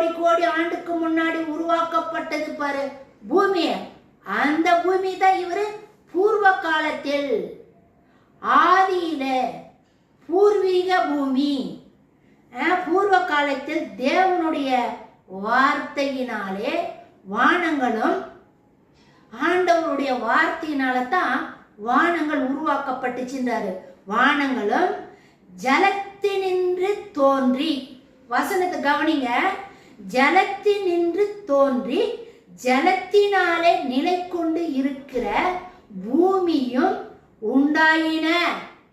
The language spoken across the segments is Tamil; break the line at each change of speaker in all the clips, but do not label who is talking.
கோடி கோடி ஆண்டுக்கு முன்னாடி உருவாக்கப்பட்டது பாரு பூமி அந்த பூமி தான் இவரு பூர்வ காலத்தில். ஆதியில பூர்வீக பூமி. பூர்வ காலத்தில் தேவனுடைய வார்த்தையினாலே வானங்களும் ஆண்டவருடைய வார்த்தையினால தான் வானங்கள் உருவாக்கப்பட்டுச்சுன்றாரு. வானங்களும் ஜலத்தினின்று தோன்றி. வசனத்தை கவனிங்க. ஜலத்தினின்று தோன்றி ஜலத்தினாலே நிலை கொண்டு இருக்கிற பூமியும் உண்டாயின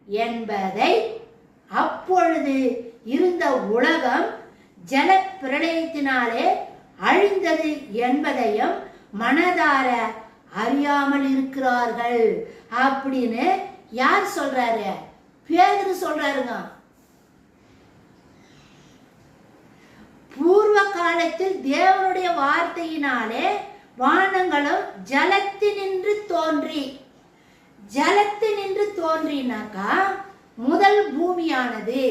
என்பதை அப்பொழுது இருந்த உலகம் ஜல பிரளயத்தினாலே அழிந்தது என்பதையும் மனதார அறியாமல் இருக்கிறார்கள். அப்படின்னு யார் சொல்றாரு? பேதர் சொல்றாருங்க பூர்வ காலத்தில் தேவனுடைய வார்த்தையினாலே வானங்களும் ஜலத்தினின்று தோன்றி ஜலத்தினின்று தோன்றினாக்கா முதல் பூமியானது.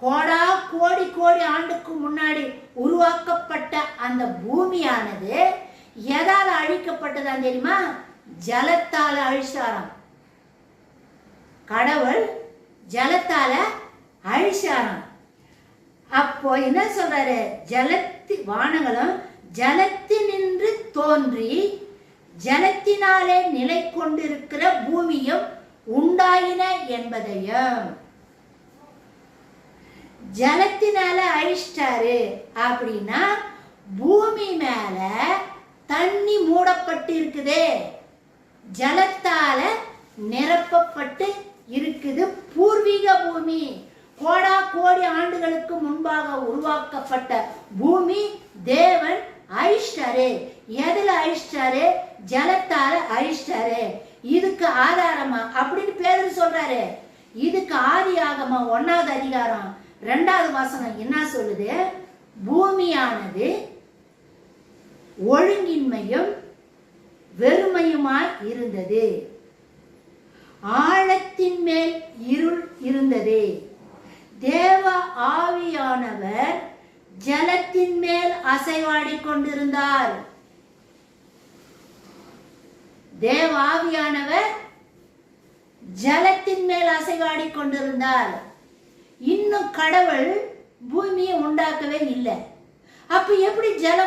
கோடா கோடி கோடி ஆண்டுக்கு முன்னாடி உருவாக்கப்பட்ட அந்த பூமியானது எதால் அழிக்கப்பட்டதான் தெரியுமா? ஜலத்தால அழிச்சாராம். கடவுள் ஜலத்தால அழிச்சாராம். அப்போ என்ன சொல்றாரு? ஜலத்தி வானங்களும் ஜலத்தினின்று தோன்றி ஜலத்தினாலே நிலை கொண்டிருக்கிற பூமியும் உண்டாயின என்பதையும். ஜலத்தினால அழிச்சிட்டாரு அப்படின்னா பூமி மேல தண்ணி மூடப்பட்டு இருக்குதே ஜலத்தால நிரப்பப்பட்டு இருக்குது பூர்வீக பூமி. கோடி ஆண்டுகளுக்கு முன்பாக உருவாக்கப்பட்ட பூமி தேவன் அழிச்சிட்டாரு எதுல அழிச்சிட்டாரு ஜலத்தால அழிச்சிட்டாரு இதுக்கு ஆதாரமா? அப்படின்னு பேரு சொல்றாரு. இதுக்கு ஆதி ஆகமா? ஒன்னாவது அதிகாரம் ரெண்டாவது வாசனம் என்ன சொல்லுது? பூமியானது ஒழுங்கின்மையும் வெறுமையுமாய் இருந்தது. ஆழத்தின் மேல் இருள் இருந்தது. தேவ ஆவியானவர் ஜலத்தின் மேல் அசைவாடிக் கொண்டிருந்தார். தேவ ஆவியானவர் ஜலத்தின் மேல் அசைவாடிக் கொண்டிருந்தார். இன்னும் கடவுள் பூமியை உண்டாக்கவே இல்லை. அப்ப எப்படி ஜலம்